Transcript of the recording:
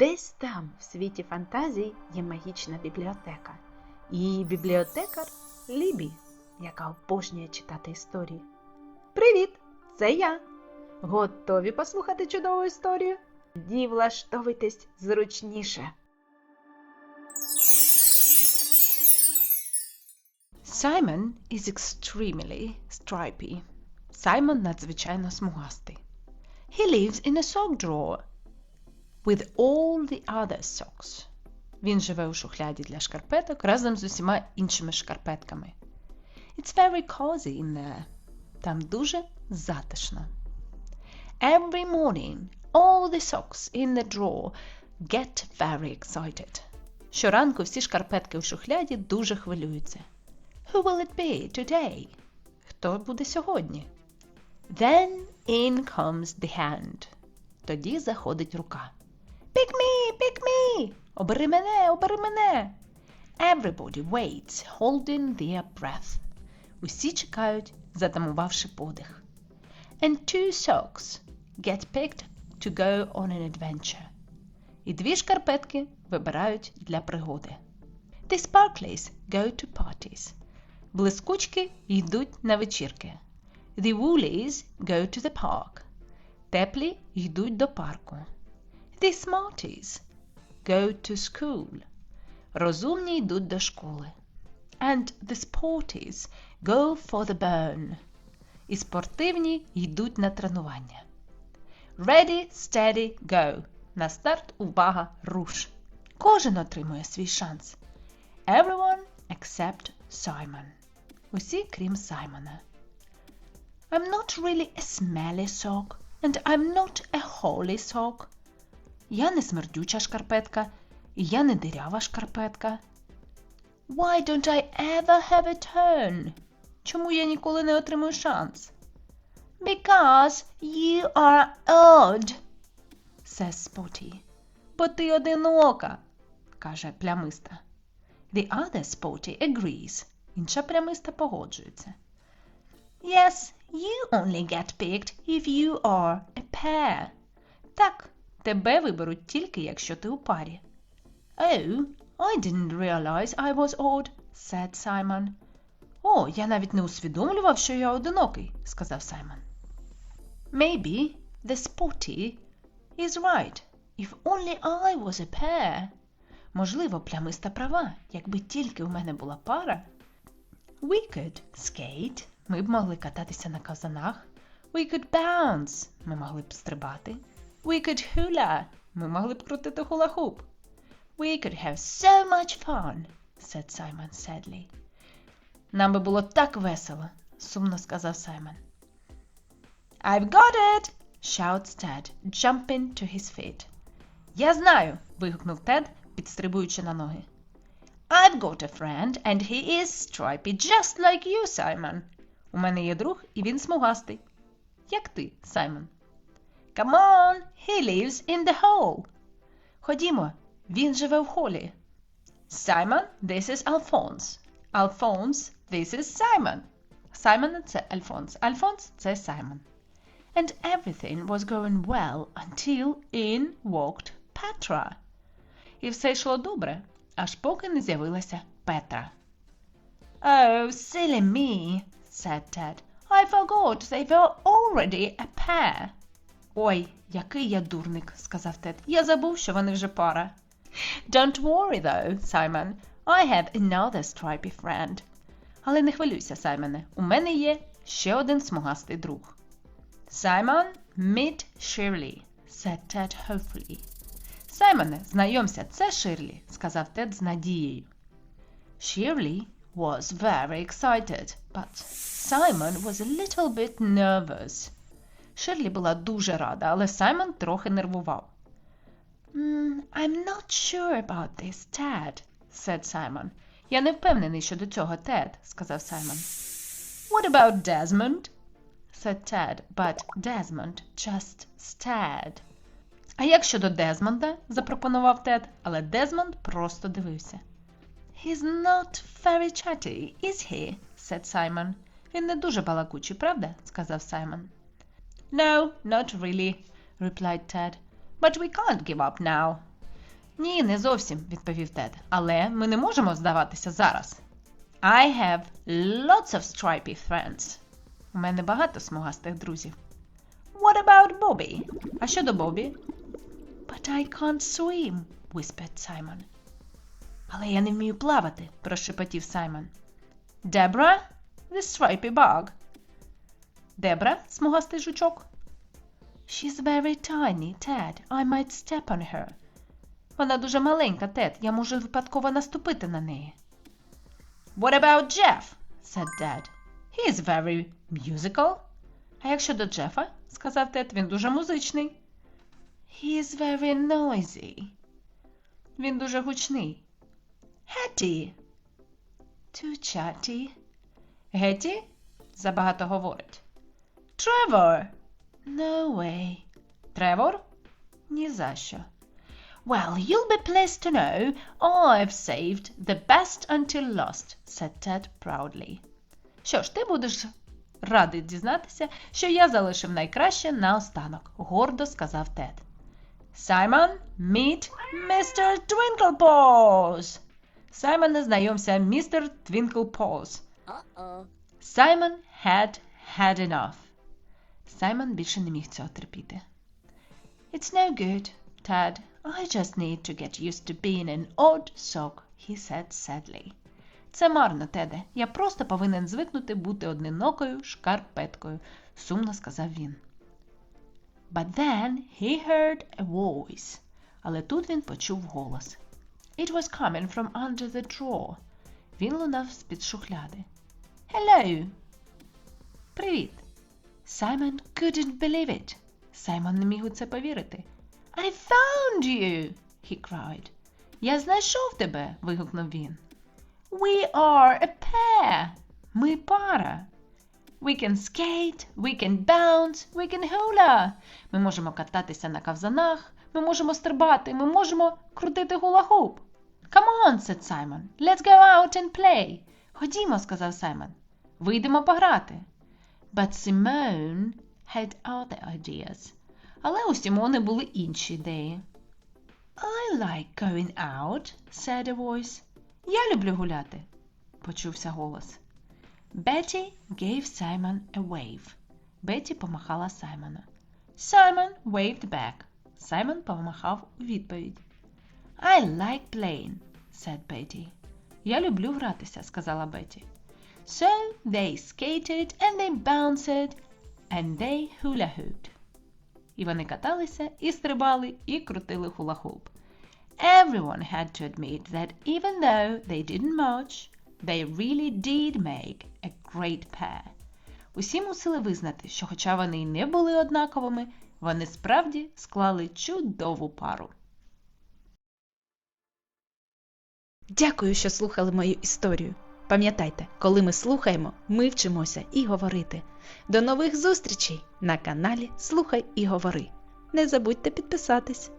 Десь там, в світі фантазій, є магічна бібліотека. І її бібліотекар Лібі, яка обожнює читати історії. Привіт! Це я. Готові послухати чудову історію? Тоді влаштовуйтесь зручніше. Simon is extremely stripy. Саймон надзвичайно смугастий. He lives in a sock drawer with all the other socks. Він живе у шухляді для шкарпеток разом з усіма іншими шкарпетками. It's very cozy in there. Там дуже затишно. Every morning, all the socks in the drawer get very excited. Щоранку всі шкарпетки у шухляді дуже хвилюються. Who will it be today? Хто буде сьогодні? Then in comes the hand. Тоді заходить рука. Pick me, pick me! Обери мене, обери мене! Everybody waits, holding their breath. Усі чекають, затамувавши подих. And two socks get picked to go on an adventure. І дві шкарпетки вибирають для пригоди. The sparklies go to parties. Блискучки йдуть на вечірки. The woolies go to the park. Теплі йдуть до парку. The smarties go to school. Розумні йдуть до школи. And the sporties go for the burn. І спортивні йдуть на тренування. Ready, steady, go. На старт, увага, руш. Кожен отримує свій шанс. Everyone except Simon. Усі, крім Саймона. I'm not really a smelly sock, and I'm not a holy sock. Я не смердюча шкарпетка, і я не дирява шкарпетка. Why don't I ever have a turn? Чому я ніколи не отримую шанс? Because you are odd, says Spotty. Бо ти одинока, каже плямиста. The other Spotty agrees. Інша плямиста погоджується. Yes, you only get picked if you are a pair. Так, тебе виберуть тільки, якщо ти у парі. Oh, I didn't realize I was odd, said Simon. О, я навіть не усвідомлював, що я одинокий, сказав Саймон. Maybe the spotty is right. If only I was a pair. Можливо, плямиста права, якби тільки у мене була пара. We could skate. Ми б могли кататися на казанах. We could bounce. Ми могли б стрибати. We could hula. Ми могли б крутити хула-хуп. We could have so much fun, said Simon sadly. Нам би було так весело, сумно сказав Саймон. I've got it! shouts Ted, jumping to his feet. Я знаю. вигукнув Тед, підстрибуючи на ноги. I've got a friend, and he is stripy, just like you, Simon. У мене є друг, і він смугастий. Як ти, Саймон? Come on, he lives in the hole. Ходімо, він живе в холі. Simon, this is Alphonse. Alphonse, this is Simon. Simon – це Альфонс. Альфонс – це Саймон. And everything was going well until in walked Petra. І все йшло добре, аж поки не з'явилася Петра. Oh, silly me, said Ted. I forgot they were already a pair. Ой, який я дурник, сказав Тед. Я забув, що вони вже пара. Don't worry, though, Simon. I have another stripy friend. Але не хвилюйся, Саймоне. У мене є ще один смугастий друг. Simon, meet Shirley, said Ted hopefully. Саймоне, знайомся, це Ширлі, сказав Тед з надією. Shirley was very excited, but Simon was a little bit nervous. Ширлі була дуже рада, але Саймон трохи нервував. I'm not sure about this, Ted, said Simon. Я не впевнений щодо цього, Тед, сказав Саймон. What about Desmond? said Ted, but Desmond just stared. А як щодо Дезмонда? запропонував Тед, але Дезмонд просто дивився. He's not very chatty, is he? said Simon. Він не дуже балакучий, правда? сказав Саймон. No, not really, replied Ted. But we can't give up now. Ні, не зовсім, відповів Тед. Але ми не можемо здаватися зараз. I have lots of stripy friends. У мене багато смугастих друзів. What about Bobby? А щодо Бобі? But I can't swim, whispered Simon. Але я не вмію плавати, прошепотів Саймон. Дебра, the stripy bug. Дебра, смугастий жучок. She's very tiny, Ted. I might step on her. Вона дуже маленька, Тед. Я можу випадково наступити на неї. What about Jeff? said Dad. He very musical. А як щодо Джефа? сказав Тед, він дуже музичний. He is very noisy. Він дуже гучний. Hetty. Too chatty. Гетті? Забагато говорить. Trevor. No way. Тревор? Ні за що. Well, you'll be pleased to know I've saved the best until lost, said Ted proudly. Що ж, ти будеш радий дізнатися, що я залишив найкраще наостанок, гордо сказав Тед. Саймон, meet Mr. Twinklepaws. Саймон, знайомся, містер Твінклпоз. Uh-oh. Simon had had enough. Саймон більше не міг цього терпіти. It's no good, Tad. I just need to get used to being an odd sock, he said sadly. Це марно, Теде. Я просто повинен звикнути бути однинокою шкарпеткою, сумно сказав він. But then he heard a voice. Але тут він почув голос. It was coming from under the drawer. Він лунав з-під шухляди. Hello. Привіт. Simon couldn't believe it. Саймон не міг у це повірити. I found you, he cried. Я знайшов тебе. вигукнув він. We are a pair. Ми пара. We can skate, we can bounce, we can hula. Ми можемо кататися на ковзанах, ми можемо стрибати, ми можемо крутити гула-хуп. Come on, said Simon. Let's go out and play. Ходімо, сказав Саймон. Вийдемо пограти. But Simone had other ideas. Але у Сімони були інші ідеї. I like going out, said a voice. Я люблю гуляти, почувся голос. Betty gave Simon a wave. Бетті помахала Саймону. Simon waved back. Саймон помахав у відповідь. I like playing, said Betty. Я люблю гратися, сказала Бетті. So they skated and they bounced and they hula hooped. І вони каталися, і стрибали, і крутили хула-хуп. Everyone had to admit that even though they didn't much, they really did make a great pair. Усі мусили визнати, що хоча вони й не були однаковими, вони справді склали чудову пару. Дякую, що слухали мою історію. Пам'ятайте, коли ми слухаємо, ми вчимося і говорити. До нових зустрічей на каналі Слухай і Говори. Не забудьте підписатись.